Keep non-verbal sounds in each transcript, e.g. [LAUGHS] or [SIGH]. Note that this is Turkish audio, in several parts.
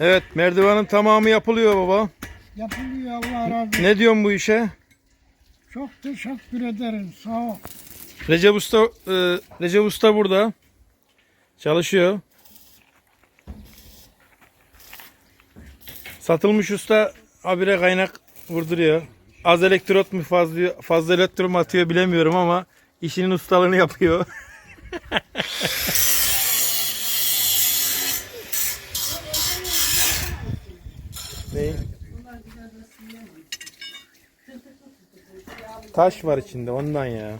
Evet merdivenin tamamı yapılıyor baba. Yapılıyor Allah razı olsun. Ne diyorsun bu işe? Çok teşekkür ederim. Sağ ol. Recep Usta, e, Recep Usta burada. Çalışıyor. Satılmış usta habire kaynak vurduruyor. Az elektrot mu fazla, fazla elektrot mu atıyor bilemiyorum ama işinin ustalığını yapıyor. [LAUGHS] ne? Taş var içinde ondan ya.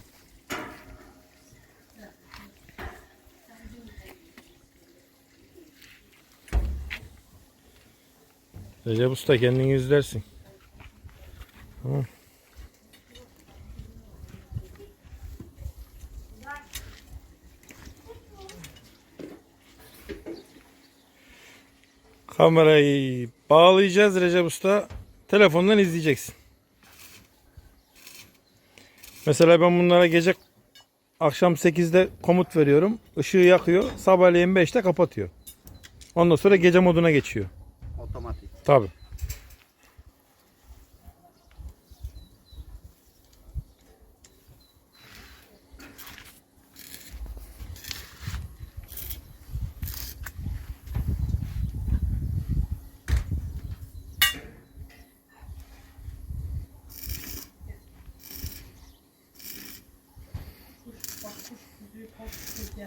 Recep Usta kendini yüzlersin. Tamam. Kamerayı bağlayacağız Recep Usta. Telefondan izleyeceksin. Mesela ben bunlara gece akşam 8'de komut veriyorum. Işığı yakıyor. Sabahleyin 5'te kapatıyor. Ondan sonra gece moduna geçiyor. Otomatik. Tabi.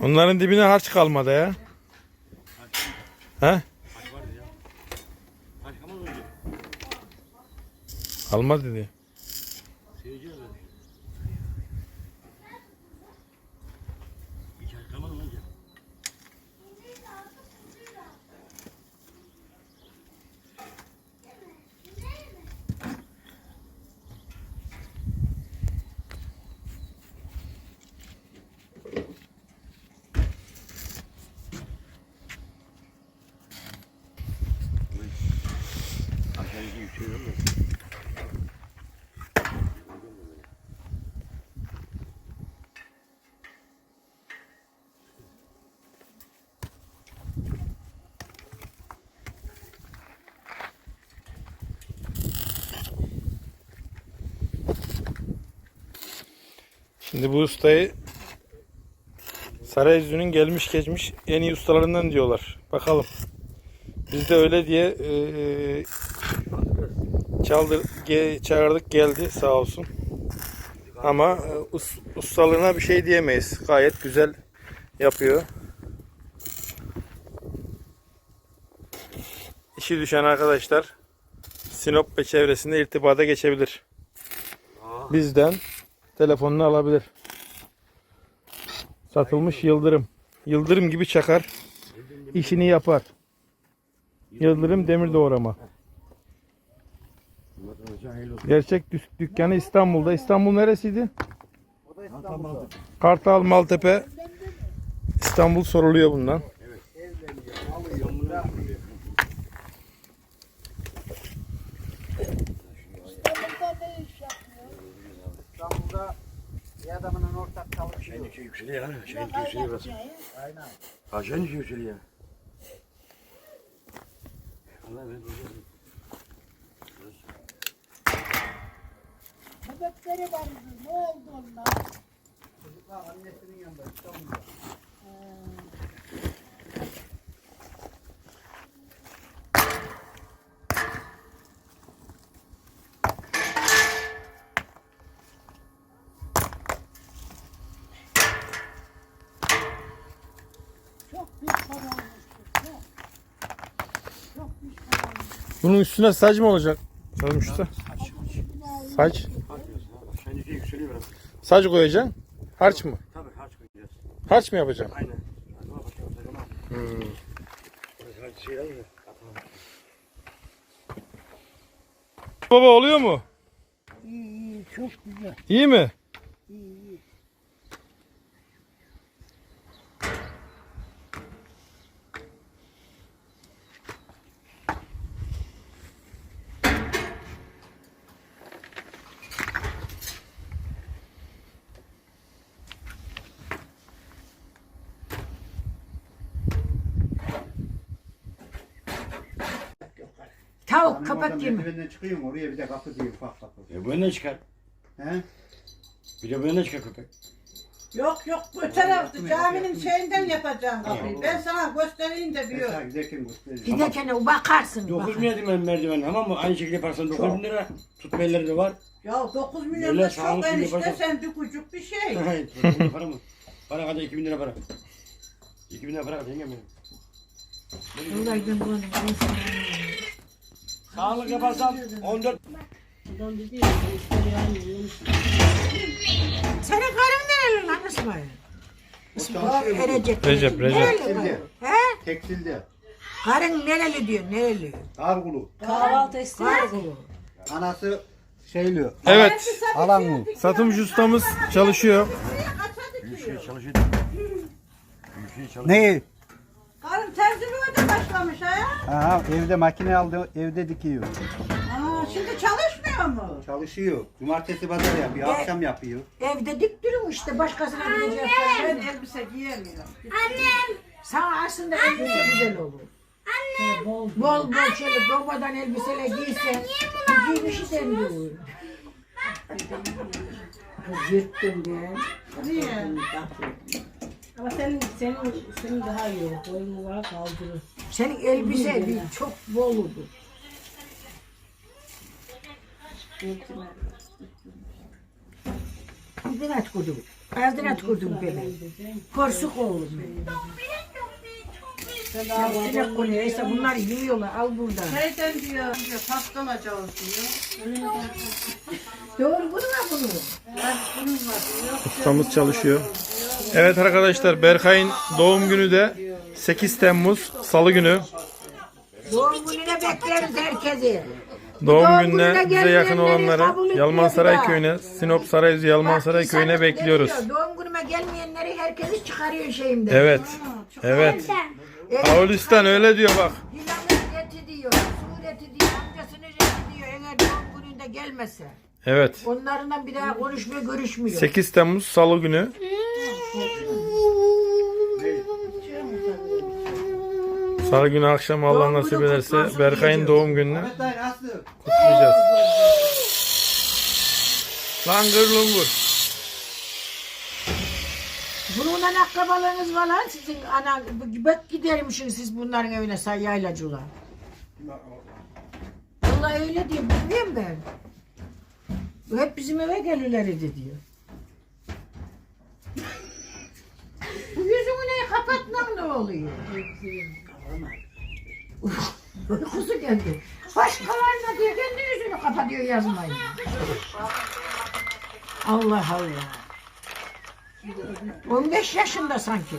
Onların dibine harç kalmadı ya. He? Kalmaz dedi. Aşağıdaki yükseliyor mu? Şimdi bu ustayı Sarayüzü'nün gelmiş geçmiş en iyi ustalarından diyorlar. Bakalım. Biz de öyle diye eee çaldır, ge- çağırdık geldi sağ olsun. Ama e, us- ustalığına bir şey diyemeyiz. Gayet güzel yapıyor. İşi düşen arkadaşlar Sinop ve çevresinde irtibata geçebilir. Bizden telefonunu alabilir. Satılmış Yıldırım. Yıldırım gibi çakar. İşini yapar. Yıldırım demir doğrama. Gerçek dü- dükkanı İstanbul'da. İstanbul neresiydi? Kartal, Maltepe. İstanbul soruluyor bundan. İstanbul'da bir adamının ortak çalışıyor. İçi yükseliyor lan. Şeyin içi yükseliyor burası. Aynen. Ha şeyin içi yükseliyor. Allah ben. Bebekleri vardı. Ne oldu onlar? Çocuklar annesinin yanında İstanbul'da. Çok büyük para olmuştur. Çok. Çok büyük para olmuştur. Bunun üstüne saç mı olacak? Sarılmış usta. Saç. Şeyin içi yükseliyor burası. Saç koyacaksın. Harç mı? Tabii harç koyacağız. Harç mı yapacaksın? Aynen. Hmm. Şey? Baba oluyor mu? İyi iyi. Çok güzel. İyi mi? İyi tavuk oradan yeme. merdivenden çıkıyorum oraya bir de kapı diyor ufak kapı. E bu yana çıkar. He? Bir de bu yana çıkar köpek. Yok yok bu tarafta caminin şeyinden yapacağım kapıyı. Ben sana göstereyim de diyor. sana giderken göstereyim. Giderken bakarsın. 9 bak. milyon ben merdiven tamam mı? Aynı şekilde yaparsan 9 bin lira. Tutma elleri de var. Ya 9 milyon Böyle da çok sağlıklı enişte yapacak. sen dükucuk bir şey. [LAUGHS] Hayır, para mı? Para kadar 2 bin lira para. 2 bin lira para kadar yengem benim. Vallahi ben bunu Sağlık yaparsan 14 Senin karın nereli lan İsmail? İsmail Erecek. Recep, Recep. Tekstilde. He? Tekstilde. Karın nereli diyor, nereli? Kargulu. Kargulu. Anası şeyliyor. Evet. Alan mı? Satımcı ustamız çalışıyor. Büyükşehir çalışıyor. Büyükşehir çalışıyor. Ne? Karım terziliğe de başlamış ha. Aha evde makine aldı evde dikiyor. Aa, şimdi çalışmıyor mu? Çalışıyor. Cumartesi pazar yapıyor. Akşam yapıyor. Evde diktirim işte başkasına gidecek. Ben elbise giyemiyorum. Sana aslında elbise güzel olur. Anne. Bol bol, bol şöyle babadan elbiseler giysen. Giymiş sen diyor. Kız Yırttım ben. Niye? Ama senin senin senin daha iyi olur. Boyun var kaldırır. Senin elbise değil, çok bol olur. Ağzına tükürdüm. Ağzına tükürdüm beni. Porsuk oğlum benim. Ya sinek konuyor. İşte bunlar yiyorlar. Al buradan. Şeyden diyor, diyor paslanacağız diyor. Doğru vurma bunu. Ustamız çalışıyor. Evet arkadaşlar Berkay'ın doğum günü de 8 Temmuz Salı günü. Doğum gününe bekleriz herkesi. Doğum gününe bize yakın olanları Yalmansaray da. köyüne, Sinop Sarayüzü Yalmansaray Bak, köyüne bekliyoruz. Doğum günüme gelmeyenleri herkesi çıkarıyor şeyimden. Evet. Evet. Aulistan öyle diyor bak. Hilal'in reti diyor, sureti diyor, amcasının reti diyor. Eğer doğum gününde gelmese. Evet. Onlarla bir daha konuşmuyor, görüşmüyor. 8 Temmuz Salı günü. Salı günü akşam Allah nasip ederse Berkay'ın doğum gününü kutlayacağız. Langır lungur. Bununla akrabalarınız var lan sizin ana bak gidermişsiniz siz bunların evine say yaylacılar. Vallahi öyle diyor bilmiyorum ben. Hep bizim eve gelirlerdi diyor. Bu yüzünü ne kapatmam ne oluyor? Uykusu geldi. Başkalarına diyor kendi yüzünü kapatıyor yazmayı. Allah Allah. 15 yaşında sanki.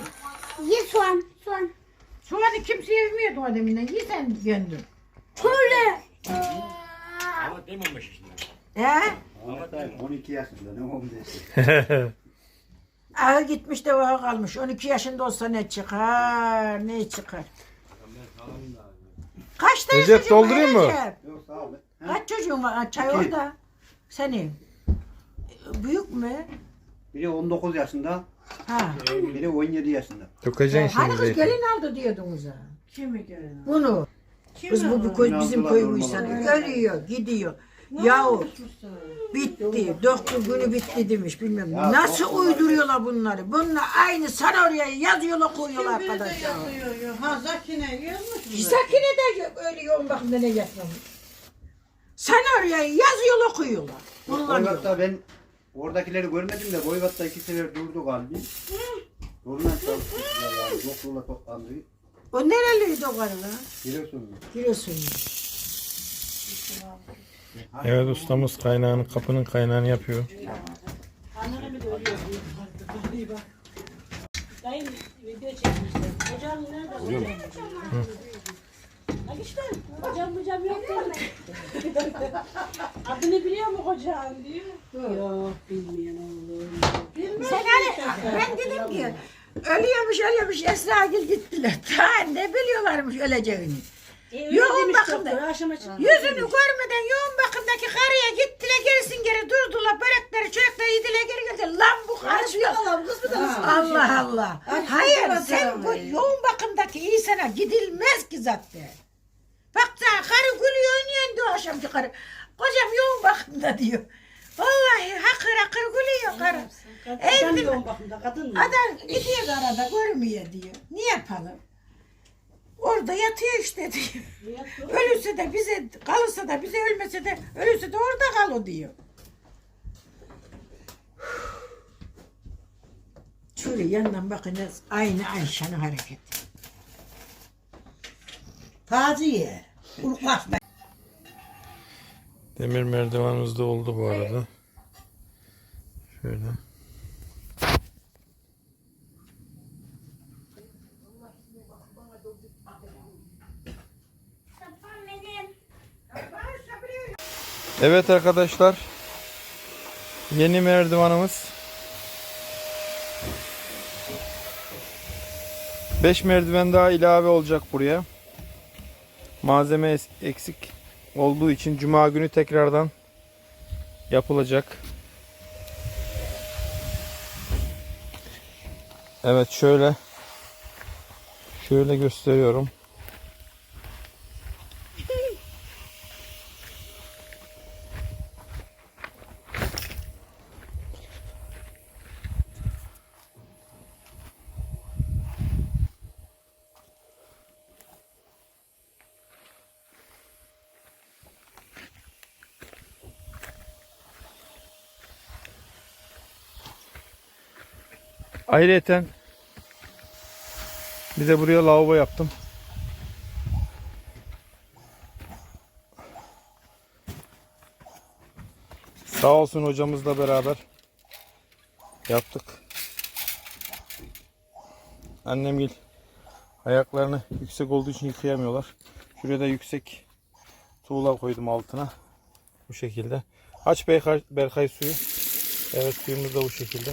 Ye soğan, soğan. Soğanı kimse yemiyordu o deminden. Ye sen kendin. Şöyle. Ama değil mi 15 yaşında? He? Ahmet dayı 12 yaşında ne 15. Ağı gitmiş de o kalmış. 12 yaşında olsa ne çıkar, ne çıkar. Kaç tane Recep, çocuğun var doldurayım mı? Recep? Yok sağ ol. He? Kaç çocuğun var? Ha, Çay İki. orada. Senin. Büyük mü? Biri 19 yaşında, Ha. biri 17 yaşında. Dökeceksin Hani şimdi kız zeytin. gelin aldı diyordunuz ha. Kimi görün? Bunu. Kim Kız bu, bu köy, bizim aldılar köy. Ölüyor, gidiyor. Yahu bitti. Doktor günü bitti demiş bilmem. Ya, Nasıl uyduruyorlar bunları? Bunlar aynı sana oraya yazıyorlar koyuyorlar Kim bilir de arkadaşlar. yazıyor. Ha Zakine yazmış mı? Sakine de öyle yoğun bakımda ne yapmamış. Sen oraya yazıyorlar koyuyorlar. Bunlar yok. Boygat'ta ben oradakileri görmedim de Boygat'ta iki sefer durdu galiba. Duruna çalıştılar yani. Doktorla toplandı. O nereliydi o karı lan? Giresunlu. Evet ustamız kaynağını kapının kaynağını yapıyor. Oluyor mu? Hocam hocam yok dedi. Adını biliyor mu hocam diyor. Yok bilmiyor oğlum. Sen hani ben dedim ki ölüyormuş ölüyormuş Esragil gittiler. Ta ne biliyorlarmış öleceğini. E, Yoğun bakımda. Aşama çıktı. Yüzünü görmeden yoğun bakımdaki karıya gittiler gerisin geri durdular. Börekleri çörekleri yediler geri geldiler. Lan bu karı diyor. Allah Allah. Hayır sen bu yoğun bakımdaki insana gidilmez ki zaten. Bak sen karı gülüyor akşam yukarı. Kocam yoğun bakımda diyor. Vallahi hakır hakır gülüyor karı. Kadın yoğun bakımda kadın mı? Adam gidiyor arada görmüyor diyor. Ne yapalım? Orada yatıyor işte diyor. Ölürse de bize kalırsa da bize ölmese de ölürse de orada kal o diyor. Şöyle yandan bakınız aynı Ayşe'nin hareketi. Taziye. Urkmaz Demir merdivenimiz de oldu bu arada. Şöyle. Evet arkadaşlar. Yeni merdivanımız. 5 merdiven daha ilave olacak buraya. Malzeme eksik olduğu için cuma günü tekrardan yapılacak. Evet şöyle şöyle gösteriyorum. Ayrıyeten bir de buraya lavabo yaptım. Sağ olsun hocamızla beraber yaptık. Annemgil ayaklarını yüksek olduğu için yıkayamıyorlar. Şuraya da yüksek tuğla koydum altına. Bu şekilde. Aç Berkay, Berkay suyu. Evet suyumuz da bu şekilde.